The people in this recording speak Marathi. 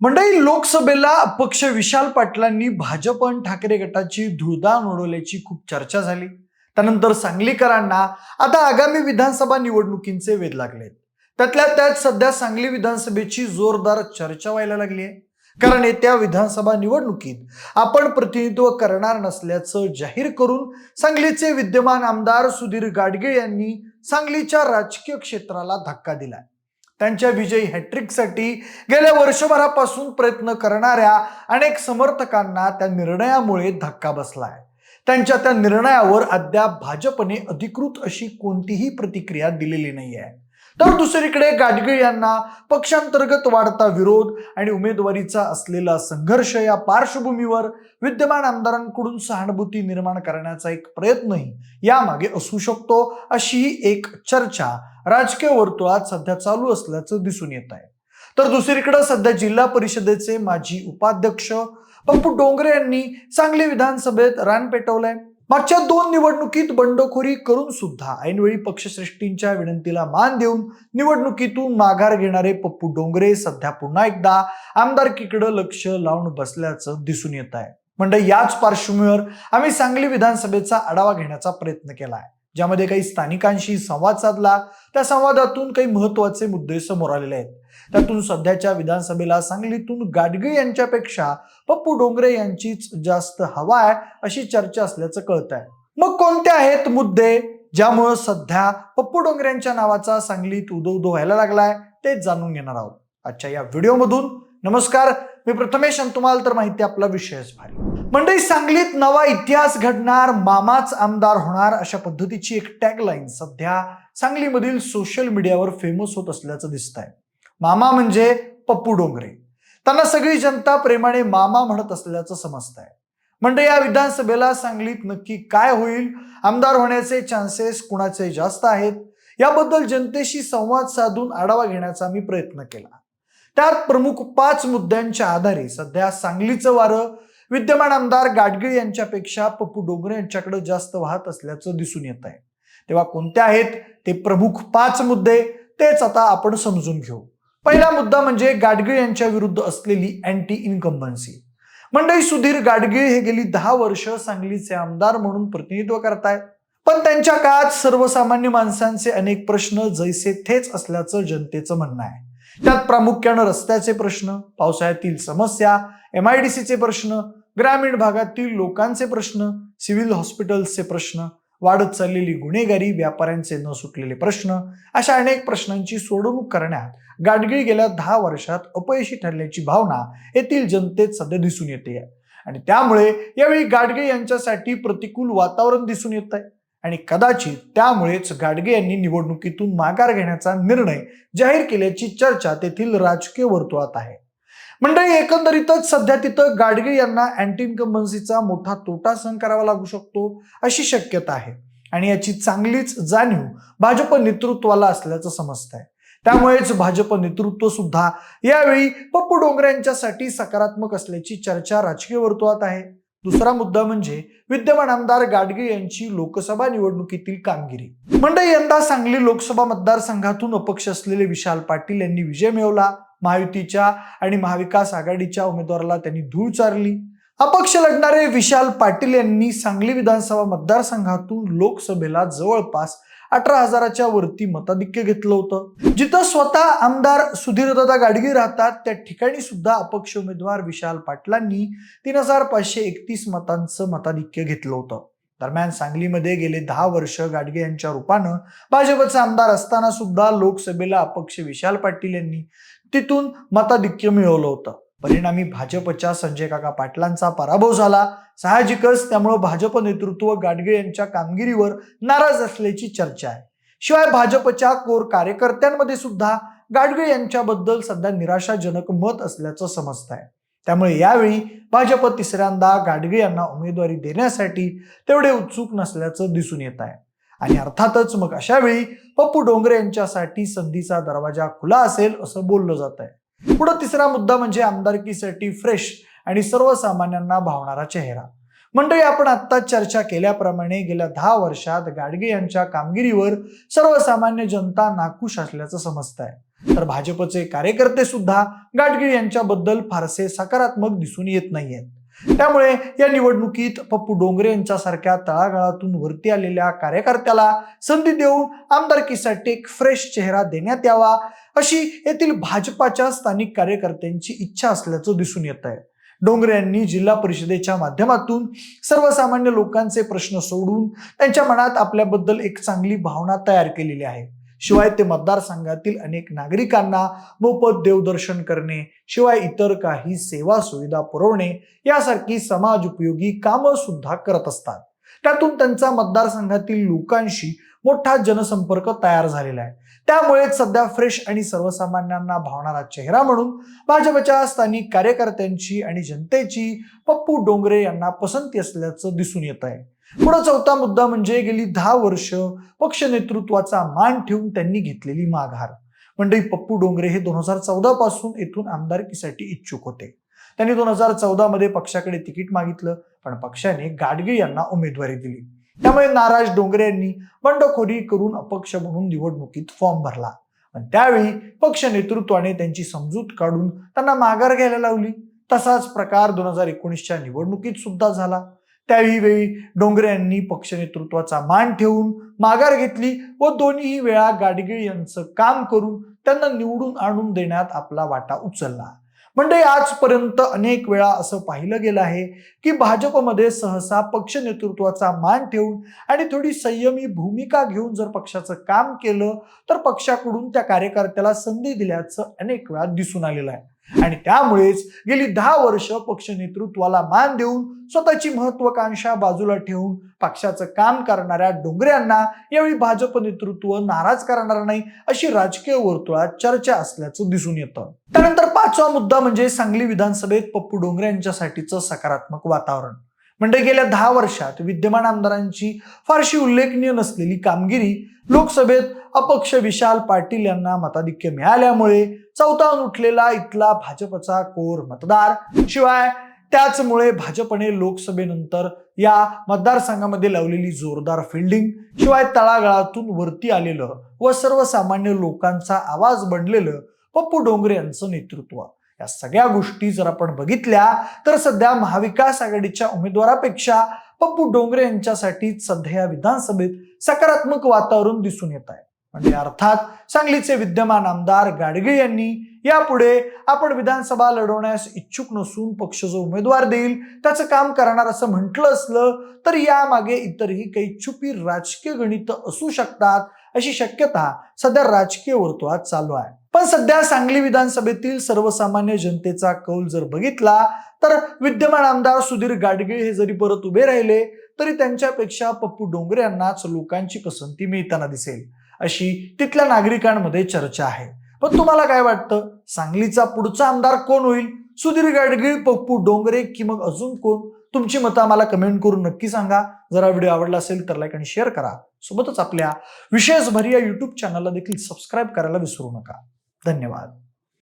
मंडळी लोकसभेला अपक्ष विशाल पाटलांनी भाजप आणि ठाकरे गटाची धुळदाण उडवल्याची खूप चर्चा झाली. त्यानंतर सांगलीकरांना आता आगामी विधानसभा निवडणुकींचे वेध लागलेत त्यातल्या त्यात सध्या सांगली विधानसभेची जोरदार चर्चा व्हायला लागली आहे. कारण येत्या विधानसभा निवडणुकीत आपण प्रतिनिधित्व करणार नसल्याचं जाहीर करून सांगलीचे विद्यमान आमदार सुधीर गाडगीळ यांनी सांगलीच्या राजकीय क्षेत्राला धक्का दिलाय. त्यांच्या विजयी हॅट्रिकसाठी गेल्या वर्षभरापासून प्रयत्न करणाऱ्या अनेक समर्थकांना त्या निर्णयामुळे धक्का बसलाय. त्यांच्या त्या निर्णयावर अद्याप भाजपने अधिकृत अशी कोणतीही प्रतिक्रिया दिलेली नाही आहे तर दुसरीकडे गाडगीळ यांना पक्षांतर्गत वाढता विरोध आणि उमेदवारीचा असलेला संघर्ष या पार्श्वभूमीवर विद्यमान आमदारांकडून सहानुभूती निर्माण करण्याचा एक प्रयत्नही यामागे असू शकतो अशीही एक चर्चा राजकीय वर्तुळात सध्या चालू असल्याचं दिसून येत आहे. तर दुसरीकडे सध्या जिल्हा परिषदेचे माजी उपाध्यक्ष पप्पू डोंगरे यांनी सांगली विधानसभेत रान पेटवलंय. मागच्या दोन निवडणुकीत बंडखोरी करून सुद्धा ऐनवेळी पक्षश्रेष्ठींच्या विनंतीला मान देऊन निवडणुकीतून माघार घेणारे पप्पू डोंगरे सध्या पुन्हा एकदा आमदारकीकडे लक्ष लावून बसल्याचं दिसून येत आहे. म्हणजे याच पार्श्वभूमीवर आम्ही सांगली विधानसभेचा आढावा घेण्याचा प्रयत्न केला आहे ज्यामध्ये काही स्थानिकांशी संवाद साधला. त्या संवादातून काही महत्त्वाचे मुद्दे समोर आलेले आहेत. त्यातून सध्याच्या विधानसभेला सांगलीतून गाडगे यांच्यापेक्षा पप्पू डोंगरे यांचीच जास्त हवा आहे अशी चर्चा असल्याचं कळत आहे मग कोणते आहेत मुद्दे ज्यामुळं सध्या पप्पू डोंगरे यांच्या नावाचा सांगलीत उदो उदो व्हायला लागलाय ते जाणून घेणार आहोत. आजच्या या व्हिडिओमधून नमस्कार मी प्रथमेश आणि तुम्हाला तर माहिती आपला विषयच भारी. मंडळी सांगलीत नवा इतिहास घडणार मामाच आमदार होणार अशा पद्धतीची एक टॅगलाईन सध्या सांगलीमधील सोशल मीडियावर फेमस होत असल्याचं दिसत आहे मामा म्हणजे पप्पू डोंगरे. त्यांना सगळी जनता प्रेमाने मामा म्हणत असल्याचं समजत आहे म्हणजे या विधानसभेला सांगलीत नक्की काय होईल? आमदार होण्याचे चान्सेस कुणाचे जास्त आहेत? याबद्दल जनतेशी संवाद साधून आढावा घेण्याचा मी प्रयत्न केला. त्यात प्रमुख पाच मुद्द्यांच्या आधारे सध्या सांगलीचं वारं विद्यमान आमदार गाडगीळ यांच्यापेक्षा पप्पू डोंगरे यांच्याकडे जास्त वाहत असल्याचं दिसून येत आहे तेव्हा कोणते आहेत? ते प्रमुख पाच मुद्दे. तेच आता आपण समजून घेऊ. पहिला मुद्दा म्हणजे गाडगीळ यांच्या विरुद्ध असलेली अँटी इन्कम्बन्सी मंडळी सुधीर गाडगीळ हे गेली दहा वर्ष सांगलीचे आमदार म्हणून प्रतिनिधित्व करतायत पण त्यांच्या काळात सर्वसामान्य माणसांचे अनेक प्रश्न जैसे थेच असल्याचं जनतेचं म्हणणं आहे. त्यात प्रामुख्यानं रस्त्याचे प्रश्न पावसाळ्यातील समस्या एम आय डी सीचे प्रश्न ग्रामीण भागातील लोकांचे प्रश्न सिव्हिल हॉस्पिटल्सचे प्रश्न वाढत चाललेली गुन्हेगारी व्यापाऱ्यांचे न सुटलेले प्रश्न अशा अनेक प्रश्नांची सोडवणूक करण्यात गाडगीळ गेल्या दहा वर्षात अपयशी ठरल्याची भावना येथील जनतेत सध्या दिसून येते. आणि त्यामुळे यावेळी गाडगे यांच्यासाठी प्रतिकूल वातावरण दिसून येत आहे. आणि कदाचित त्यामुळेच गाडगे यांनी निवडणुकीतून माघार घेण्याचा निर्णय जाहीर केल्याची चर्चा तेथील राजकीय वर्तुळात आहे. मंडळी एकंदरीतच सध्या तिथं गाडगे यांना अँटी इन्कम्बन्सीचा मोठा तोटा सहन करावा लागू शकतो अशी शक्यता आहे. आणि याची चांगलीच जाणीव भाजप नेतृत्वाला असल्याचं समजत आहे त्यामुळेच भाजप नेतृत्व सुद्धा यावेळी पप्पू डोंगऱ्यांच्यासाठी सकारात्मक असल्याची चर्चा राजकीय वर्तुळात आहे. दुसरा मुद्दा म्हणजे विद्यमान आमदार गाडगे यांची लोकसभा निवडणुकीतील कामगिरी. मंडळी यंदा सांगली लोकसभा मतदारसंघातून अपक्ष असलेले विशाल पाटील यांनी विजय मिळवला. महायुतीच्या आणि महाविकास आघाडीच्या उमेदवाराला त्यांनी धूळ चारली. अपक्ष लढणारे विशाल पाटील यांनी सांगली विधानसभा मतदारसंघातून लोकसभेला जवळपास अठरा हजाराच्या वरती मताधिक्य घेतलं होतं. जिथं स्वतः आमदार सुधीरदादा गाडगे राहतात त्या ठिकाणी सुद्धा अपक्ष उमेदवार विशाल पाटलांनी तीन हजार पाचशे एकतीस मतांचं मताधिक्य घेतलं होतं. दरम्यान सांगलीमध्ये गेले दहा वर्ष गाडगे यांच्या रूपानं भाजपचे आमदार असताना सुद्धा लोकसभेला अपक्ष विशाल पाटील यांनी तिथून मताधिक्य मिळवलं होतं. परिणामी भाजपच्या संजय काका पाटलांचा पराभव झाला. साहजिकच त्यामुळं भाजप नेतृत्व गाडगे यांच्या कामगिरीवर नाराज असल्याची चर्चा आहे. शिवाय भाजपच्या कोर कार्यकर्त्यांमध्ये सुद्धा गाडगे यांच्याबद्दल सध्या निराशाजनक मत असल्याचं समजत आहे त्यामुळे यावेळी भाजप तिसऱ्यांदा गाडगे यांना उमेदवारी देण्यासाठी तेवढे उत्सुक नसल्याचं दिसून येत आहे. आणि अर्थातच मग अशा वेळी पप्पू डोंगरे यांच्यासाठी संधीचा दरवाजा खुला असेल असं बोललं जात आहे पुढं तिसरा मुद्दा म्हणजे आमदारकीसाठी फ्रेश आणि सर्वसामान्यांना भावणारा चेहरा. मंडळी आपण आत्ताच चर्चा केल्याप्रमाणे गेल्या दहा वर्षात गाडगे यांच्या कामगिरीवर सर्वसामान्य जनता नाखुश असल्याचं समजत आहे तर भाजपचे कार्यकर्ते सुद्धा गाडगे यांच्याबद्दल फारसे सकारात्मक दिसून येत नाहीयेत. त्यामुळे या निवडणुकीत पप्पू डोंगरे यांच्यासारख्या तळागाळातून वरती आलेल्या कार्यकर्त्याला संधी देऊन आमदारकीसाठी एक फ्रेश चेहरा देण्यात यावा अशी येथील भाजपाच्या स्थानिक कार्यकर्त्यांची इच्छा असल्याचं दिसून येत आहे. डोंगरे यांनी जिल्हा परिषदेच्या माध्यमातून सर्वसामान्य लोकांचे प्रश्न सोडून त्यांच्या मनात आपल्याबद्दल एक चांगली भावना तयार केलेली आहे. शिवाय ते मतदारसंघातील अनेक नागरिकांना मोफत देवदर्शन करणे शिवाय इतर काही सेवा सुविधा पुरवणे यासारखी समाज उपयोगी कामं सुद्धा करत असतात. त्यातून त्यांचा मतदारसंघातील लोकांशी मोठा जनसंपर्क तयार झालेला आहे. त्यामुळेच सध्या फ्रेश आणि सर्वसामान्यांना भावणारा चेहरा म्हणून भाजपच्या स्थानिक कार्यकर्त्यांची आणि जनतेची पप्पू डोंगरे यांना पसंती असल्याचं दिसून येत आहे. पुढे चौथा मुद्दा म्हणजे गेली दहा वर्ष पक्ष नेतृत्वाचा मान ठेवून त्यांनी घेतलेली माघार. मंडळी पप्पू डोंगरे हे दोन हजार चौदा पासून येथून आमदारकीसाठी इच्छुक होते. त्यांनी दोन हजार चौदा मध्ये पक्षाकडे तिकीट मागितलं पण पक्षाने गाडगीळ यांना उमेदवारी दिली. त्यामुळे नाराज डोंगरे यांनी बंडखोरी करून अपक्ष म्हणून निवडणुकीत फॉर्म भरला. पण त्यावेळी पक्ष नेतृत्वाने त्यांची समजूत काढून त्यांना माघार घ्यायला लावली. तसाच प्रकार दोन हजार एकोणीसच्या निवडणुकीत सुद्धा झाला. त्याही वेळी डोंगरे यांनी पक्ष नेतृत्वाचा मान ठेवून माघार घेतली व दोन्ही वेळा गाडगीळ यांचं काम करून त्यांना निवडून आणून देण्यात आपला वाटा उचलला. म्हणजे आजपर्यंत अनेक वेळा असं पाहिलं गेलं आहे की भाजपमध्ये सहसा पक्ष नेतृत्वाचा मान ठेवून आणि थोडी संयमी भूमिका घेऊन जर पक्षाचं काम केलं तर पक्षाकडून त्या कार्यकर्त्याला संधी दिल्याचं अनेक वेळा दिसून आलेलं आहे. आणि त्यामुळेच गेली दहा वर्ष पक्ष नेतृत्वाला मान देऊन स्वतःची महत्वाकांक्षा बाजूला ठेवून पक्षाचं काम करणाऱ्या डोंगऱ्यांना यावेळी भाजप नेतृत्व नाराज करणार नाही अशी राजकीय वर्तुळात चर्चा असल्याचं दिसून येतं. त्यानंतर पाचवा मुद्दा म्हणजे सांगली विधानसभेत पप्पू डोंगरे यांच्यासाठीचं सकारात्मक वातावरण. म्हणजे गेल्या दहा वर्षात विद्यमान आमदारांची फारशी उल्लेखनीय नसलेली कामगिरी लोकसभेत अपक्ष विशाल पाटील यांना मताधिक्य मिळाल्यामुळे चौथावून उठलेला इथला भाजपचा कोर मतदार. शिवाय त्याचमुळे भाजपने लोकसभेनंतर या मतदारसंघामध्ये लावलेली जोरदार फिल्डिंग शिवाय तळागाळातून वरती आलेलं व सर्वसामान्य लोकांचा आवाज बनलेलं पप्पू डोंगरे यांचं नेतृत्व. या सगळ्या गोष्टी जर आपण बघितल्या तर सध्या महाविकास आघाडीच्या उमेदवारापेक्षा पप्पू डोंगरे यांच्यासाठी सध्या या विधानसभेत सकारात्मक वातावरण दिसून येत आहे. म्हणजे अर्थात सांगलीचे विद्यमान आमदार गाडगे यांनी यापुढे आपण विधानसभा लढवण्यास इच्छुक नसून पक्ष जो उमेदवार देईल त्याचं काम करणार असं म्हटलं असलं तर यामागे इतरही काही छुपी राजकीय गणित असू शकतात अशी शक्यता सध्या राजकीय वर्तुळात चालू आहे. पण सध्या सांगली विधानसभेतील सर्वसामान्य जनतेचा कौल जर बघितला तर विद्यमान आमदार सुधीर गाडगीळ हे जरी परत उभे राहिले तरी त्यांच्यापेक्षा पप्पू डोंगरे यांनाच लोकांची पसंती मिळताना दिसेल. अशी तिथल्या नागरिकांमध्ये चर्चा आहे. पण तुम्हाला काय वाटतं? सांगलीचा पुढचा आमदार कोण होईल? सुधीर गाडगीळ पप्पू डोंगरे की मग अजून कोण? तुमची मतं आम्हाला कमेंट करून नक्की सांगा. जरा व्हिडिओ आवडला असेल तर लाईक आणि शेअर करा. सोबतच आपल्या विशेष भरी या युट्यूब चॅनलला देखील सबस्क्राईब करायला विसरू नका. धन्यवाद.